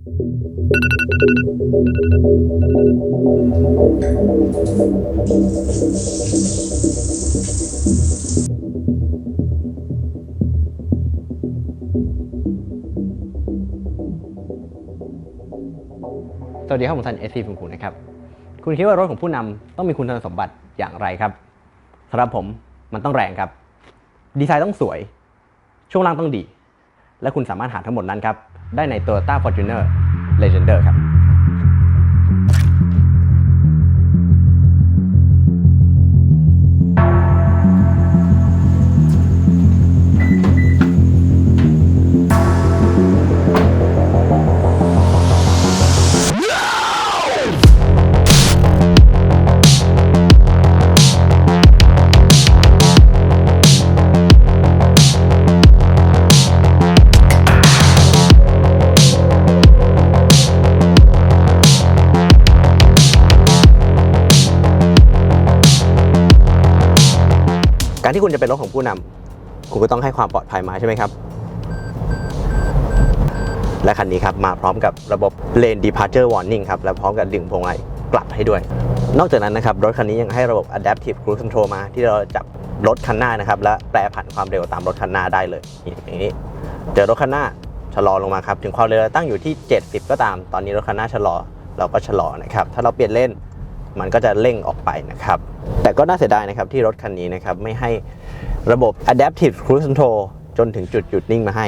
สวัสดีครับผมทันเอซีฟุงคุณนะครับ คุณคิดว่ารถของผู้นำต้องมีคุณสมบัติอย่างไรครับสำหรับผมมันต้องแรงครับ ดีไซน์ต้องสวย ช่วงล่างต้องดี และคุณสามารถหาทั้งหมดนั้นครับ ได้ใน Toyota Fortuner Legender ครับ การที่คุณจะเป็นรถของผู้นำคุณก็ต้องให้ความปลอดภัยมาใช่ไหมครับ และคันนี้ครับมาพร้อมกับระบบ Lane Departure Warning ครับ และพร้อมกับดึงพวงมาลัยกลับให้ด้วย นอกจากนั้นนะครับ รถคันนี้ยังให้ระบบ Adaptive Cruise Control มา ที่เราจับรถคันหน้านะครับ และแปรผันความเร็วตามรถคันหน้าได้เลยอย่างนี้เจอรถคันหน้าชะลอลงมาครับถึงความเร็วตั้งอยู่ที่ 70 ก็ตาม ตอนนี้รถคันหน้าชะลอเราก็ชะลอนะครับ ถ้าเราเปลี่ยนเลน มันก็จะเร่งออกไปนะครับ แต่ก็น่าเสียดายนะครับที่รถคันนี้นะครับไม่ให้ระบบ Adaptive Cruise Control จนถึงจุดหยุดนิ่งมาให้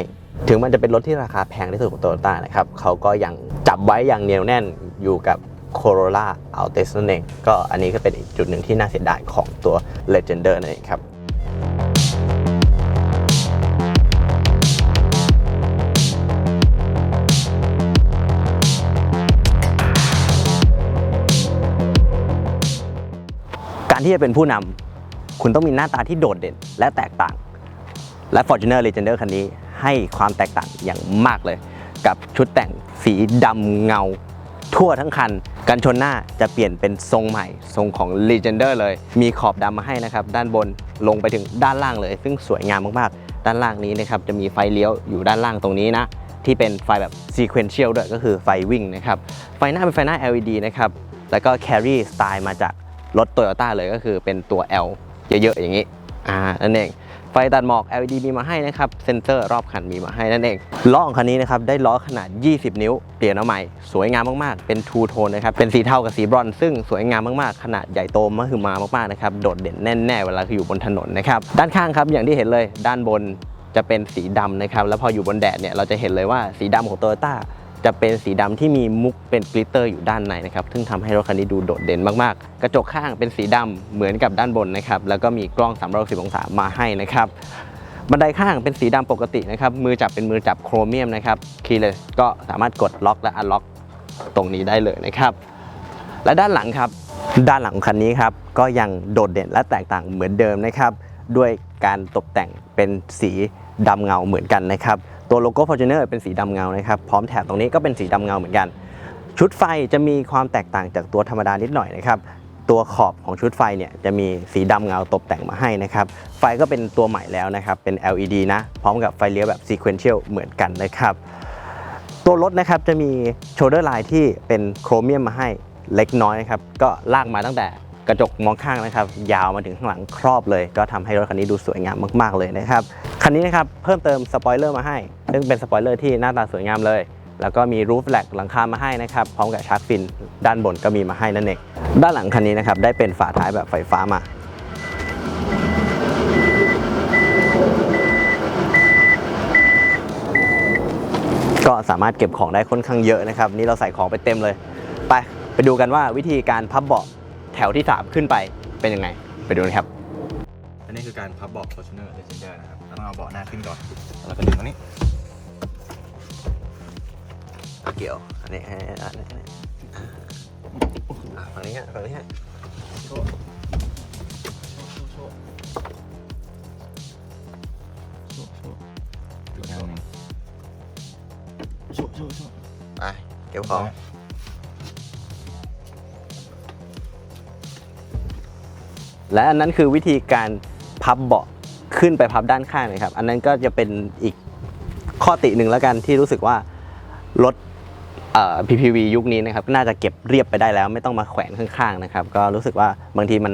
ถึงมันจะเป็นรถที่ราคาแพงที่สุดของโตโยต้านะครับเขาก็ยังจับไว้อย่างเหนียวแน่นอยู่กับ Corolla Altis นั่นเองก็อันนี้ก็เป็นอีกจุดหนึ่งที่น่าเสียดายของตัว Legender นั่นเองครับ ที่จะเป็นผู้นำคุณต้องมีหน้าตาที่โดดเด่นและแตกต่าง และ Fortuner Legender คันนี้ให้ความแตกต่างอย่างมากเลย กับชุดแต่งสีดำเงา ทั่วทั้งคัน กันชนหน้าจะเปลี่ยนเป็นทรงใหม่ ทรงของ Legender เลย มีขอบดำมาให้นะครับ ด้านบนลงไปถึงด้านล่างเลย ซึ่งสวยงามมากๆ ด้านล่างนี้นะครับจะมีไฟเลี้ยวอยู่ด้านล่างตรงนี้นะที่เป็นไฟแบบ sequential ด้วยก็คือไฟวิ่งนะครับ ไฟหน้าเป็นไฟหน้า LED นะครับ แล้วก็ carry สไตล์มาจาก รถ Toyota เลยก็คือเป็นตัว L เยอะๆอย่างนี้อ่านั่นเองไฟตัดหมอก LED มีมาให้นะครับ เซนเซอร์รอบคันมีมาให้นั่นเองล้อของคันนี้นะครับ ได้ล้อขนาด 20 นิ้ว เปลี่ยนเอาใหม่ สวยงามมาก ๆ เป็นทูโทนนะครับ เป็นสีเทากับสีบรอนซ์ซึ่งสวยงามมาก ๆ ขนาดใหญ่โตมหึมามาก ๆ นะครับ โดดเด่นแน่ ๆ เวลาคืออยู่บนถนนนะครับ ด้านข้างครับ อย่างที่เห็นเลย ด้านบนจะเป็นสีดำนะครับ แล้วพออยู่บนแดดเนี่ย เราจะเห็นเลยว่าสีดำของ Toyota จะเป็นสีดำที่มีมุกเป็นกลิตเตอร์อยู่ด้านในนะครับ ซึ่งทำให้รถคันนี้ดูโดดเด่นมากๆ กระจกข้างเป็นสีดำเหมือนกับด้านบนนะครับ แล้วก็มีกล้อง 360 องศามาให้นะครับ บันไดข้างเป็นสีดำปกตินะครับ มือจับเป็นมือจับโครเมียมนะครับ คีย์เลสก็สามารถกดล็อกและอันล็อกตรงนี้ได้เลยนะครับ และด้านหลังครับ ด้านหลังของคันนี้ครับ ก็ยังโดดเด่นและแตกต่างเหมือนเดิมนะครับ ด้วยการตกแต่งเป็นสีดำเงาเหมือนกันนะครับ ตัวโลโก้ Fortuner เป็นสีดำเงานะครับ พร้อมแถบตรงนี้ก็เป็นสีดำเงาเหมือนกัน ชุดไฟจะมีความแตกต่างจากตัวธรรมดานิดหน่อยนะครับ ตัวขอบของชุดไฟเนี่ยจะมีสีดำเงาตกแต่งมาให้นะครับ ไฟก็เป็นตัวใหม่แล้วนะครับ เป็น LED นะ พร้อมกับไฟเลี้ยวแบบ sequential เหมือนกันนะครับตัวรถนะครับจะมีโชเดอร์ไลน์ที่เป็นโครเมียมมาให้เล็กน้อยนะครับ ก็ลากมาตั้งแต่ กระจกมองข้างนะครับ ยาวมาถึงข้างหลังครอบเลย ก็ทำให้รถคันนี้ดูสวยงามมากๆเลยนะครับคันนี้นะครับเพิ่มเติมสปอยเลอร์มาให้ ซึ่งเป็นสปอยเลอร์ที่หน้าตาสวยงามเลย แล้วก็มีรูฟแลกหลังคามาให้นะครับพร้อมกับชาร์กฟิน ด้านบนก็มีมาให้นั่นเองด้านหลังคันนี้นะครับได้เป็นฝาท้ายแบบไฟฟ้ามาก็สามารถเก็บของได้ค่อนข้างเยอะนะครับ นี่เราใส่ของไปเต็มเลย ไปไปดูกันว่าวิธีการพับเบาะ แถวที่ 3 ขึ้นไปเป็นยังไง ไปดูนะครับ อันนี้คือการพับเบาะ Fortuner Legender นะครับเราต้องเอาเบาะหน้าขึ้นก่อน แล้วก็ดึงตรงนี้ เกี่ยว อันนี้อันนี้อันนี้อันนี้อะฝั่งนี้ฮะฝั่งนี้ฮะโชว์โชว์โชว์โชว์อีกอย่างหนึ่งโชว์โชว์โชว์ไปเก็บของ และอันนั้นคือวิธีการพับเบาะขึ้นไปพับด้านข้างนะครับ อันนั้นก็จะเป็นอีกข้อติหนึ่งแล้วกันที่รู้สึกว่ารถ PPV ยุคนี้นะครับน่าจะเก็บเรียบไปได้แล้ว ไม่ต้องมาแขวนข้างๆนะครับ ก็รู้สึกว่าบางทีมัน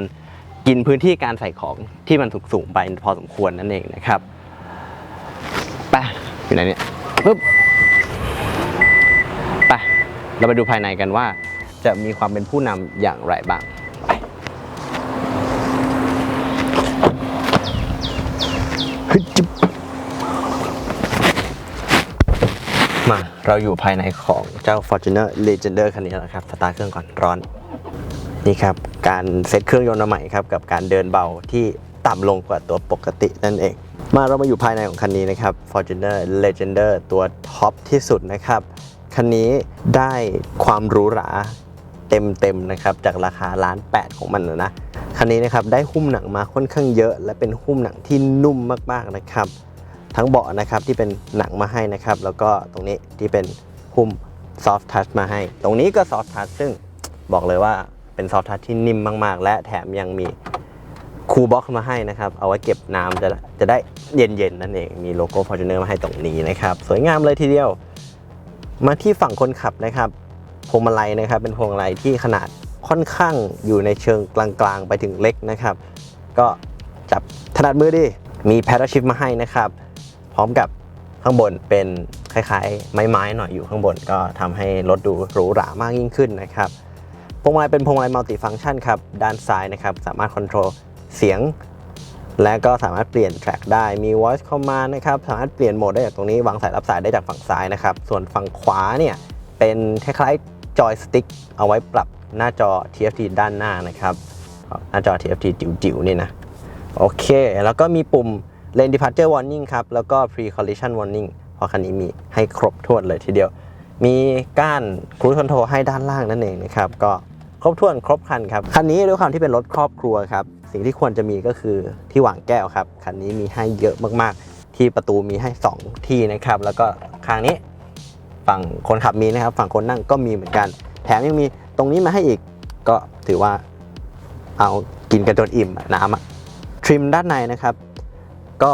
กินพื้นที่การใส่ของที่มันสูงไปพอสมควรนั่นเองนะครับไปอยู่ไหนเนี่ยปึ๊บไปเราไปดูภายในกันว่าจะมีความเป็นผู้นำอย่างไรบ้างไปฮึดจิบ มา เราอยู่ภายในของเจ้า Fortuner Legender คันนี้แล้วนะครับ สตาร์ทเครื่องก่อนร้อน นี่ครับ การเซตเครื่องยนต์มาใหม่ครับ กับการเดินเบาที่ต่ำลงกว่าตัวปกตินั่นเอง มาเรามาอยู่ภายในของคันนี้นะครับ Fortuner Legender ตัวท็อปที่สุดนะครับ คันนี้ได้ความหรูหราเต็มๆนะครับ จากราคาล้านแปดของมันนะคันนี้นะครับได้หุ้มหนังมาค่อนข้างเยอะ และเป็นหุ้มหนังที่นุ่มมากๆนะครับ ทั้งเบาะนะครับที่เป็นหนังมาให้นะครับ แล้วก็ตรงนี้ที่เป็นหุ้ม soft touch มาให้ ตรงนี้ก็ soft touch ซึ่งบอกเลยว่าเป็น soft touch ที่นิ่มมาก ๆ และแถมยังมีคูลบ็อกมาให้นะครับ เอาไว้เก็บน้ำจะจะได้เย็น ๆ นั่นเอง มีโลโก้ Fortuner มาให้ตรงนี้นะครับ สวยงามเลยทีเดียว มาที่ฝั่งคนขับนะครับพวงมาลัยนะครับ เป็นพวงมาลัยที่ขนาดค่อนข้างอยู่ในเชิงกลางๆ ไปถึงเล็กนะครับ ก็จับถนัดมือดีมีแพดชิฟมาให้นะครับ ร้อมกับข้างบนเป็นคล้ายๆ ไม้ๆหน่อยอยู่ข้างบนก็ทำให้รถดูหรูหรามากยิ่งขึ้นนะครับพวงมาลัยเป็นพวงมาลัยมัลติฟังก์ชันครับด้านซ้ายนะครับสามารถควบคุมเสียง และก็สามารถเปลี่ยนแทร็กได้มี voice command นะครับสามารถเปลี่ยนโหมดได้จากตรงนี้วางสายรับสายได้จากฝั่งซ้ายนะครับส่วนฝั่งขวาเนี่ยเป็นคล้ายๆจอยสติ๊กเอาไว้ปรับหน้าจอ TFT ด้านหน้านะครับหน้าจอ TFT จิ๋วๆนี่นะโอเค แล้วก็มีปุ่ม Lane Departure Warning ครับ แล้วก็ Pre Collision Warning เพราะคันนี้มีให้ครบถ้วนเลยทีเดียว มีก้าน Cruise Control ให้ด้านล่างนั่นเองนะครับ ก็ครบถ้วนครบคันครับ คันนี้ด้วยความที่เป็นรถครอบครัวครับ สิ่งที่ควรจะมีก็คือที่วางแก้วครับ คันนี้มีให้เยอะมากๆ ที่ประตูมีให้ 2 ที่นะครับ แล้วก็ข้างนี้ฝั่งคนขับมีนะครับ ฝั่งคนนั่งก็มีเหมือนกัน แถมยังมีตรงนี้มาให้อีก ก็ถือว่าเอากินกันจนอิ่มน้ำอะทริมด้านในนะครับ ก็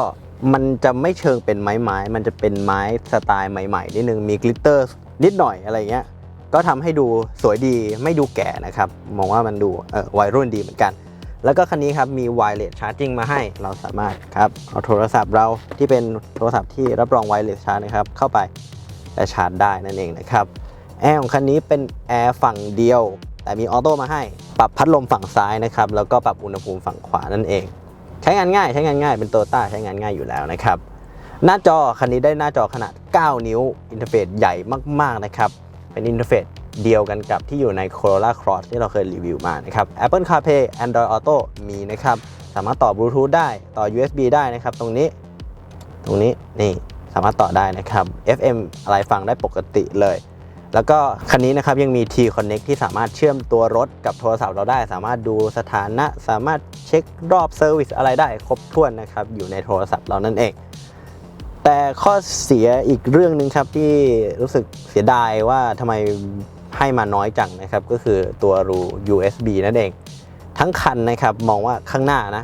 มันจะไม่เชิงเป็นไม้ไม้ มันจะเป็นไม้สไตล์ใหม่ๆนิดนึง มีกลิตเตอร์นิดหน่อยอะไรเงี้ย ก็ทำให้ดูสวยดีไม่ดูแก่นะครับ มองว่ามันดูเออวัยรุ่นดีเหมือนกัน แล้วก็คันนี้ครับ มี wireless charging มาให้ เราสามารถครับ เอาโทรศัพท์เราที่เป็นโทรศัพท์ที่รับรอง wireless charge นะครับ เข้าไปและชาร์จได้นั่นเองนะครับแอร์ของคันนี้เป็นแอร์ฝั่งเดียว แต่มีออโต้มาให้ ปรับพัดลมฝั่งซ้ายนะครับ แล้วก็ปรับอุณหภูมิฝั่งขวานั่นเอง ใช้งานง่ายใช้งานง่ายเป็นโตต้าใช้งานง่ายอยู่แล้วนะครับ หน้าจอคันนี้ได้หน้าจอขนาด 9 นิ้ว อินเทอร์เฟซใหญ่มากๆนะครับ เป็นอินเทอร์เฟซเดียวกันกับที่อยู่ใน Corolla Cross ที่เราเคยรีวิวมานะครับ Apple CarPlay Android Auto มีนะครับ สามารถต่อบลูทูธได้ต่อ USB ได้นะครับ ตรงนี้ ตรงนี้นี่สามารถต่อได้นะครับ FM อะไรฟังได้ปกติเลย แล้วก็คันนี้นะครับยังมี T Connect ที่สามารถเชื่อมตัวรถกับโทรศัพท์เราได้ สามารถดูสถานะ สามารถเช็ครอบเซอร์วิสอะไรได้ครบถ้วนนะครับอยู่ในโทรศัพท์เรานั่นเอง แต่ข้อเสียอีกเรื่องหนึ่งครับที่รู้สึกเสียดายว่าทำไมให้มาน้อยจังนะครับก็คือตัวรู USB นั่นเอง ทั้งคันนะครับมองว่าข้างหน้านะ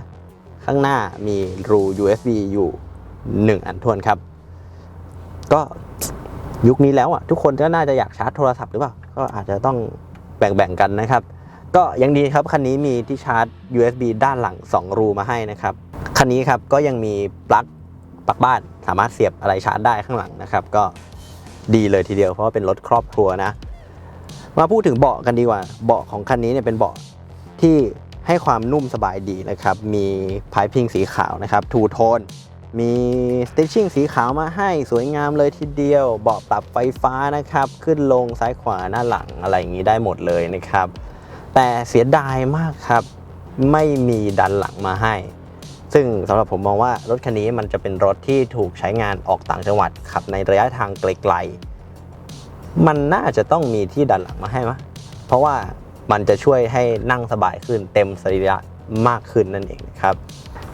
ข้างหน้ามีรู USB อยู่ 1 อันทวนครับ ก็ ยุคนี้แล้วอะทุกคนก็น่าจะอยากชาร์จโทรศัพท์หรือเปล่า ก็อาจจะต้องแบ่งๆกันนะครับ ก็ยังดีครับ คันนี้มีที่ชาร์จ USB ด้านหลัง 2 รูมาให้นะครับ คันนี้ครับก็ยังมีปลั๊กปลั๊กบ้านสามารถเสียบอะไรชาร์จได้ข้างหลังนะครับ ก็ดีเลยทีเดียวเพราะว่าเป็นรถครอบครัวนะ มาพูดถึงเบาะกันดีกว่า เบาะของคันนี้เนี่ยเป็นเบาะที่ให้ความนุ่มสบายดีนะครับ มีพายพิงสีขาวนะครับทูโทน มีสติชชิ่งสีขาวมาให้สวยงามเลยทีเดียว เบาะปรับไฟฟ้านะครับ ขึ้นลงซ้ายขวาหน้าหลังอะไรอย่างนี้ได้หมดเลยนะครับ แต่เสียดายมากครับ ไม่มีดันหลังมาให้ ซึ่งสำหรับผมมองว่ารถคันนี้มันจะเป็นรถที่ถูกใช้งานออกต่างจังหวัดขับในระยะทางไกลๆ มันน่าจะต้องมีที่ดันหลังมาให้มะเพราะว่ามันจะช่วยให้นั่งสบายขึ้นเต็มสรีระมากขึ้นนั่นเองนะครับ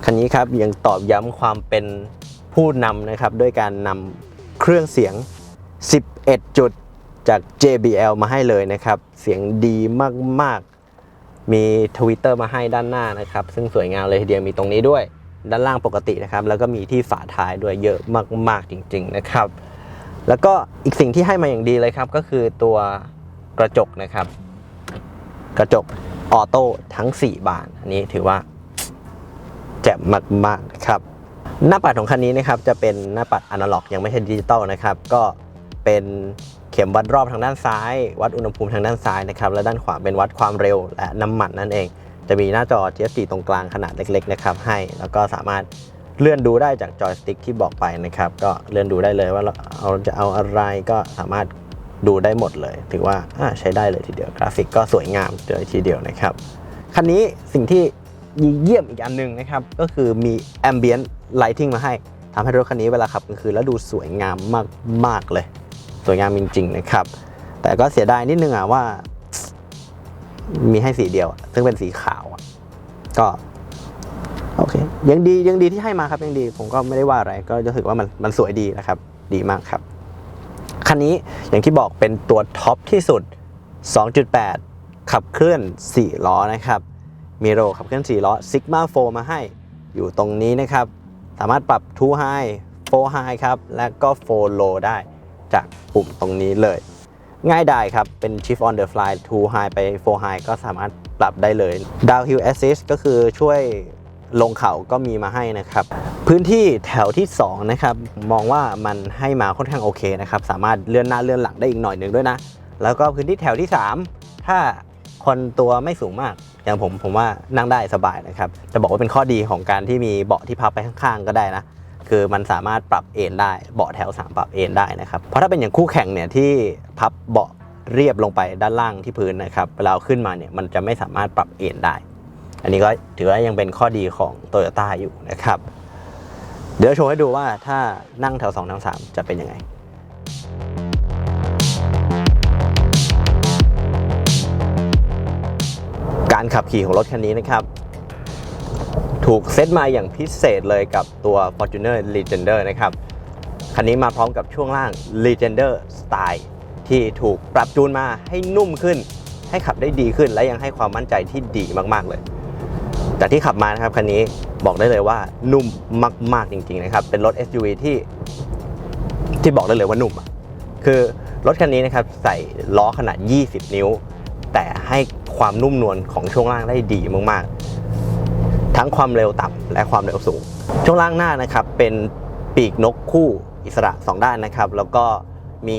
คันนี้ครับยังตอบย้ำความเป็นผู้นำนะครับด้วยการนำเครื่องเสียง 11 จุดจาก JBL มาให้เลยนะครับ เสียงดีมาก ๆ มีทวิตเตอร์มาให้ด้านหน้านะครับ ซึ่งสวยงามเลยทีเดียวมีตรงนี้ด้วย ด้านล่างปกตินะครับ แล้วก็มีที่ฝาท้ายด้วยเยอะมาก ๆ จริง ๆ นะครับ แล้วก็อีกสิ่งที่ให้มาอย่างดีเลยครับ ก็คือตัวกระจกนะครับ กระจกออโต้ทั้ง 4 บานอันนี้ถือว่า แจ่มากๆนะครับหน้าปัดของคันนี้นะครับจะเป็นหน้าปัดอนาล็อก ยังไม่ใช่ดิจิตอลนะครับ ก็เป็นเข็มวัดรอบทางด้านซ้าย วัดอุณหภูมิทางด้านซ้ายนะครับ และด้านขวาเป็นวัดความเร็วและน้ำมันนั่นเอง จะมีหน้าจอ GSC ตรงกลางขนาดเล็กๆนะครับให้ แล้วก็สามารถเลื่อนดูได้จากจอยสติ๊กที่บอกไปนะครับ ก็เลื่อนดูได้เลยว่าเราเอาจะเอาอะไรก็สามารถดูได้หมดเลย ถือว่าใช้ได้เลยทีเดียว กราฟิกก็สวยงามเลยทีเดียวนะครับ คันนี้สิ่งที่ เยี่ยมอีกอันหนึ่งนะครับ ก็คือมี ambient lighting มาให้ทำให้รถคันนี้เวลาขับกลางคืนแล้วดูสวยงามมาก ๆ เลย สวยงามจริง ๆ นะครับ แต่ก็เสียดายนิดนึงอะว่า มีให้สีเดียว ซึ่งเป็นสีขาวก็โอเคยังดียังดีที่ให้มาครับยังดี ผมก็ไม่ได้ว่าอะไร ก็รู้สึกว่ามันมันสวยดีนะครับ ดีมากครับ คันนี้อย่างที่บอกเป็นตัวท็อปที่สุด 2.8 ขับเคลื่อน 4 ล้อนะครับ มีโรขับเคลื่อน4ล้อ Sigma 4 มาให้ อยู่ตรงนี้นะครับ สามารถปรับ2 High 4 High ครับ และก็ 4 Low ได้จากปุ่มตรงนี้เลย ง่ายดายครับ เป็น Shift on the fly 2 high ไป 4 high ก็สามารถปรับได้เลย downhill assist ก็คือช่วยลงเขาก็มีมาให้นะครับ พื้นที่แถวที่ 2 นะครับ มองว่ามันให้มาค่อนข้างโอเคนะครับ สามารถเลื่อนหน้าเลื่อนหลังได้อีกหน่อยหนึ่งด้วยนะ แล้วก็พื้นที่แถวที่ 3 ถ้าคนตัวไม่สูงมาก อย่างผมผมว่านั่งได้สบายนะครับจะบอกว่าเป็นข้อดีของการที่มีเบาะที่พับไปข้างๆ ก็ได้นะคือมันสามารถปรับเอนได้เบาะแถว 3 ปรับเอนได้นะครับเพราะถ้าเป็นอย่างคู่แข่งเนี่ยที่พับเบาะเรียบลงไปด้านล่างที่พื้นนะครับเวลาเอาขึ้นมาเนี่ยมันจะไม่สามารถปรับเอนได้ อันนี้ก็ถือว่ายังเป็นข้อดีของ t o y ยต้อยู่นะครับ เดี๋ยวโชว์ให้ดูว่าถ้านั่งแถว2แถว3จะเป็นยังไง การขับขี่ของรถคันนี้นะครับ ถูกเซตมาอย่างพิเศษเลยกับตัว Fortuner Legender นะครับ คันนี้มาพร้อมกับช่วงล่าง Legender Style ที่ถูกปรับจูนมาให้นุ่มขึ้น ให้ขับได้ดีขึ้น และยังให้ความมั่นใจที่ดีมากๆเลยจากที่ขับมานะครับคันนี้บอกได้เลยว่านุ่มมาก ๆ จริง ๆ นะครับ เป็นรถ SUV ที่ที่บอกได้เลยว่านุ่ม คือรถคันนี้นะครับใส่ล้อขนาด 20 นิ้ว แต่ให้ความนุ่มนวลของช่วงล่างได้ดีมากๆ ทั้งความเร็วต่ำและความเร็วสูง ช่วงล่างหน้านะครับเป็นปีกนกคู่อิสระ 2 ด้านนะครับ แล้วก็มี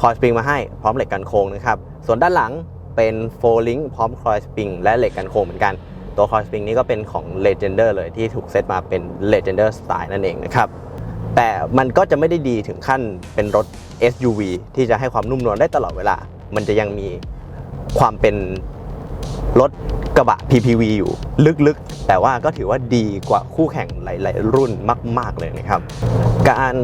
คอยสปริงมาให้พร้อมเหล็กกันโค้งนะครับ ส่วนด้านหลังเป็นโฟลิงพร้อมคอยสปริงและเหล็กกันโค้งเหมือนกัน ตัวคอยสปริงนี้ก็เป็นของ Legender เลยที่ถูกเซตมาเป็น Legender Style นั่นเองนะครับ แต่มันก็จะไม่ได้ดีถึงขั้นเป็นรถ SUV ที่จะให้ความนุ่มนวลได้ตลอดเวลา มันจะยังมี ความเป็นรถกระบะ PPV อยู่ลึกๆ แต่ว่าก็ถือว่าดีกว่าคู่แข่งหลาย ๆ รุ่นมาก ๆ เลยนะครับ การ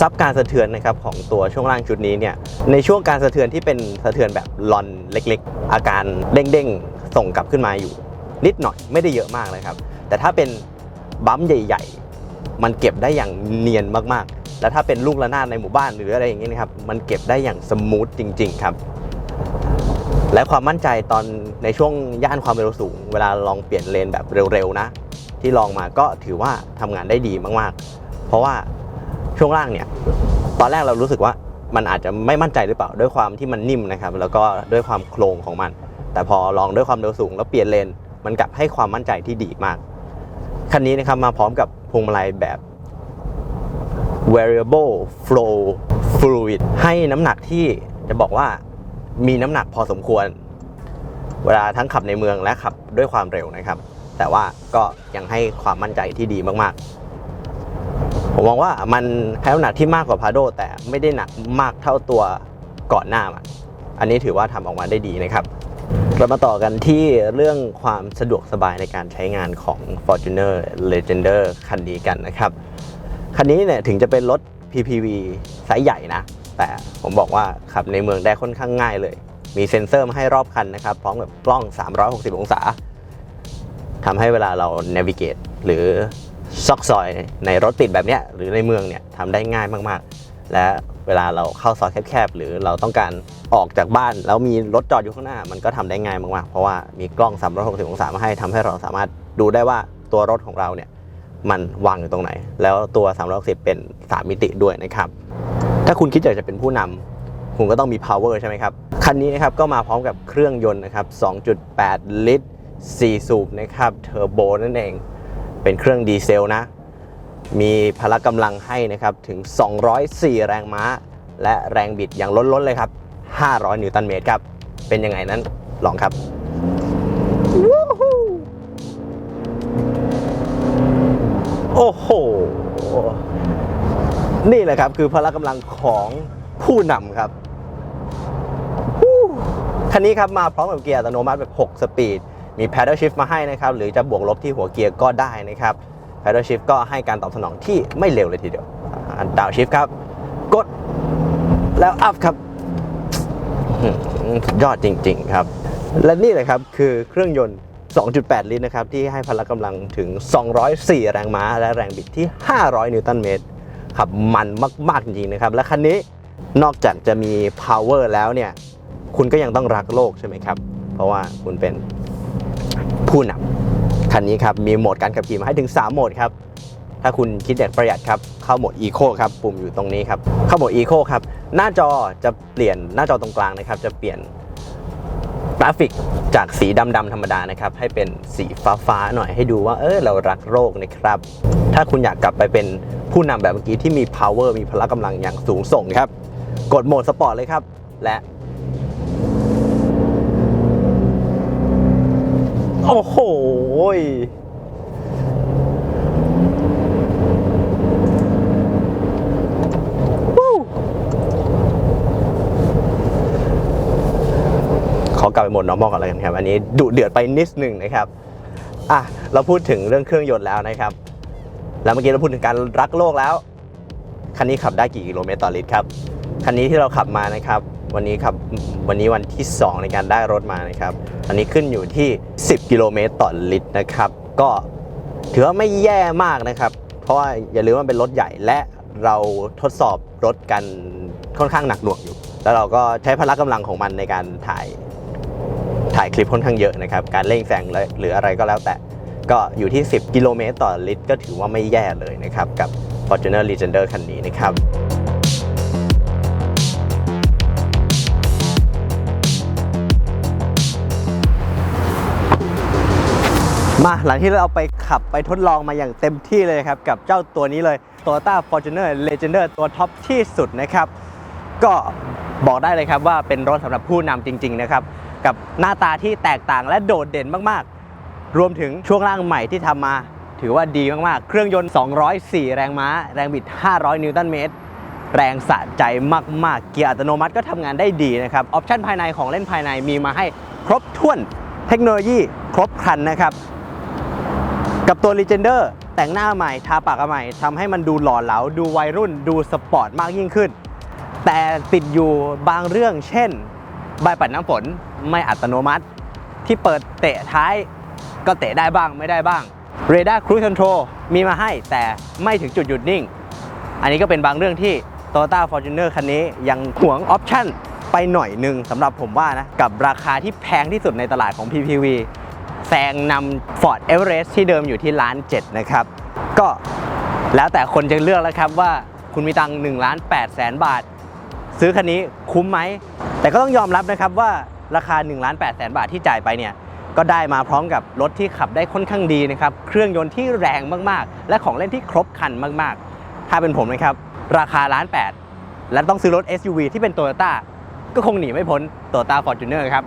ซับการสะเทือนนะครับของตัวช่วงล่างชุดนี้เนี่ย ในช่วงการสะเทือนที่เป็นสะเทือนแบบลอนเล็ก ๆ อาการเด้ง ๆ ส่งกลับขึ้นมาอยู่ นิดหน่อยไม่ได้เยอะมากเลยครับ แต่ถ้าเป็นบัมป์ใหญ่ ๆ มันเก็บได้อย่างเนียนมากๆ แล้วถ้าเป็นลูกระนาดในหมู่บ้านหรืออะไรอย่างนี้ยนะครับ มันเก็บได้อย่างสมูทจริง ๆ ครับ และความมั่นใจตอนในช่วงย่านความเร็วสูง เวลาลองเปลี่ยนเลนแบบเร็วๆนะ ที่ลองมาก็ถือว่าทำงานได้ดีมากๆ เพราะว่าช่วงล่างเนี่ยตอนแรกเรารู้สึกว่ามันอาจจะไม่มั่นใจหรือเปล่า ด้วยความที่มันนิ่มนะครับ แล้วก็ด้วยความโครงของมัน แต่พอลองด้วยความเร็วสูง แล้วเปลี่ยนเลนมันกลับให้ความมั่นใจที่ดีมากคันนี้นะครับมาพร้อมกับพวงมาลัยแบบ variable flow fluid ให้น้ำหนักที่จะบอกว่า มีน้ำหนักพอสมควร เวลาทั้งขับในเมืองและขับด้วยความเร็วนะครับ แต่ว่าก็ยังให้ความมั่นใจที่ดีมากๆ ผมมองว่ามันให้น้ำหนักที่มากกว่าพาโดแต่ไม่ได้หนักมากเท่าตัวก่อนหน้ามันอันนี้ถือว่าทำออกมาได้ดีนะครับ เรามาต่อกันที่เรื่องความสะดวกสบายในการใช้งานของ Fortuner Legender คันนี้กันนะครับ คันนี้เนี่ยถึงจะเป็นรถ PPV ไซส์ใหญ่นะ แต่ผมบอกว่าขับในเมืองได้ค่อนข้างง่ายเลย มีเซ็นเซอร์มาให้รอบคันนะครับ พร้อมกับกล้อง 360 องศาทำให้เวลาเรา navigate หรือซอกซอยในรถติดแบบเนี้ยหรือในเมืองเนี่ยทำได้ง่ายมากๆ และเวลาเราเข้าซอยแคบๆ หรือเราต้องการออกจากบ้าน แล้วมีรถจอดอยู่ข้างหน้า มันก็ทำได้ง่ายมากๆ เพราะว่ามีกล้อง 360 องศามาให้ทำให้เราสามารถดูได้ว่าตัวรถของเราเนี่ยมันวางอยู่ตรงไหน แล้วตัว 360 เป็น 3 มิติด้วยนะครับ ถ้าคุณคิดอยากจะเป็นผู้นำคุณก็ต้องมี power ใช่ไหมครับ คันนี้นะครับก็มาพร้อมกับเครื่องยนต์นะครับ 2.8 ลิตร 4 สูบนะครับเทอร์โบนั่นเอง เป็นเครื่องดีเซลนะ มีพละกำลังให้นะครับถึง 204 แรงม้า และแรงบิดอย่างล้นๆเลยครับ 500 นิวตันเมตรครับ เป็นยังไงนั้นลองครับโอ้โห นี่แหละครับคือพละกำลังของผู้นำครับคันนี้ครับมาพร้อมกับเกียร์อัตโนมัติแบบ 6 สปีด มี paddle shift มาให้นะครับ หรือจะบวกลบที่หัวเกียร์ก็ได้นะครับ paddle shift ก็ให้การตอบสนองที่ไม่เร็วเลยทีเดียวดาวชิฟครับ กดแล้วอัพครับอื้อหือสุดยอดจริง ๆ ครับ และนี่แหละครับคือเครื่องยนต์ 2.8 ลิตรนะครับ ที่ให้พละกำลังถึง 204 แรงม้า และแรงบิดที่ 500 นิวตันเมตร ขับมันมากๆจริงๆนะครับ และคันนี้นอกจากจะมี power แล้วเนี่ย คุณก็ยังต้องรักโลกใช่ไหมครับ เพราะว่าคุณเป็นผู้นำคันนี้ครับ มีโหมดการขับขี่มาให้ถึง 3 โหมดครับ ถ้าคุณคิดอยากประหยัดครับ เข้าโหมด Eco ครับ ปุ่มอยู่ตรงนี้ครับ เข้าโหมด Eco ครับ หน้าจอจะเปลี่ยนหน้าจอตรงกลางนะครับ จะเปลี่ยน ราฟิกจากสีดำๆธรรมดานะครับ ให้เป็นสีฟ้าๆหน่อยให้ดูว่า เออเรารักโรคนะครับ ถ้าคุณอยากกลับไปเป็นผู้นำแบบเมื่อกี้ที่มี power มีพละกำลังอย่างสูงส่งครับ กดโหมดสปอร์ตเลยครับ และโอ้โห อกลับไปหมด normal ก่อนเลยกันครับ อันนี้ดุเดือดไปนิดหนึ่งนะครับอะเราพูดถึงเรื่องเครื่องยนต์แล้วนะครับ แล้วเมื่อกี้เราพูดถึงการรักโลกแล้ว คันนี้ขับได้กี่กิโลเมตรต่อลิตรครับ คันนี้ที่เราขับมานะครับ วันนี้ขับวันนี้วันที่ 2 ในการได้รถมานะครับ อันนี้ขึ้นอยู่ที่ 10 กิโลเมตรต่อลิตรนะครับ ก็ถือว่าไม่แย่มากนะครับ เพราะว่าอย่าลืมว่าเป็นรถใหญ่และเราทดสอบรถกันค่อนข้างหนักหน่วงอยู่ แล้วเราก็ใช้พละกำลังของมันในการถ่าย ถ่ายคลิปค่อนข้างเยอะนะครับ การเร่งแซงหรืออะไรก็แล้วแต่ ก็อยู่ที่ 10 กิโลเมตรต่อลิตร ก็ถือว่าไม่แย่เลยนะครับ กับ Fortuner Legender คันนี้นะครับมาหลังที่เราไปขับไปทดลองมาอย่างเต็มที่เลยครับ กับเจ้าตัวนี้เลย Toyota Fortuner Legender ตัวท็อปที่สุดนะครับ ก็บอกได้เลยครับว่าเป็นรถสำหรับผู้นำจริง ๆ นะครับ กับหน้าตาที่แตกต่างและโดดเด่นมากๆ รวมถึงช่วงล่างใหม่ที่ทำมา ถือว่าดีมากๆ เครื่องยนต์ 204 แรงม้า แรงบิด 500 นิวตันเมตร แรงสะใจมากๆ เกียร์อัตโนมัติก็ทำงานได้ดีนะครับ ออปชั่นภายในของเล่นภายในมีมาให้ครบถ้วนเทคโนโลยีครบครันนะครับ กับตัว Legender แต่งหน้าใหม่ ทาปากใหม่ทำให้มันดูหล่อเหลา ดูวัยรุ่น ดูสปอร์ตมากยิ่งขึ้น แต่ติดอยู่บางเรื่อง เช่น ใบปัดน้ำฝน ไม่อัตโนมัติ ที่เปิดเตะท้ายก็เตะได้บ้างไม่ได้บ้าง r a d a r Cruise Control มีมาให้แต่ไม่ถึงจุดหยุดนิ่ง อันนี้ก็เป็นบางเรื่องที่ Toyota Fortuner คันนี้ยังหวงออปชั่นไปหน่อยหนึ่งสำหรับผมว่านะ กับราคาที่แพงที่สุดในตลาดของ PPV แซงนำ Ford Everest ที่เดิมอยู่ที่ล้านเจ็ดนะครับ ก็แล้วแต่คนจะเลือกแล้วครับว่าคุณมีตังค์1ล้าน8แสนบาท ซื้อคันนี้คุ้มไหม แต่ก็ต้องยอมรับนะครับว่า ราคา1ล้าน8แสนบาทที่จ่ายไปเนี่ยก็ได้มาพร้อมกับรถที่ขับได้ค่อนข้างดีนะครับเครื่องยนต์ที่แรงมากๆ และของเล่นที่ครบครันมากๆ ถ้าเป็นผมนะครับราคาล้าน8และต้องซื้อรถ SUV ที่เป็น Toyota ก็คงหนีไม่พ้น Toyota Fortuner ครับ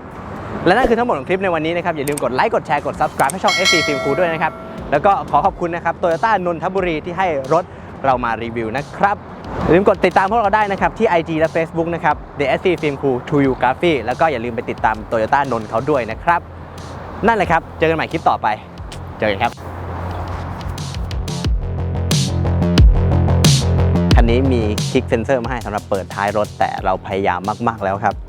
และนั่นคือทั้งหมดของคลิปในวันนี้นะครับอย่าลืมกดไลค์กดแชร์กด subscribe ให้ช่อง SC Film c r e ด้วยนะครับแล้วก็ขอขอบคุณนะครับ Toyota นนทบุรีที่ให้รถเรามารีวิวนะครับ อย่าลืมกดติดตามพวกเราได้นะครับ ที่ IG และ Facebook นะครับ The SC Film Crew To You Graphy แล้วก็อย่าลืมไปติดตาม Toyota นนท์เขาด้วยนะครับ นั่นแหละครับ เจอกันใหม่คลิปต่อไป เจอกันครับ คันนี้มีคลิกเซนเซอร์มาให้สำหรับเปิดท้ายรถแต่เราพยายามมาก ๆ แล้วครับ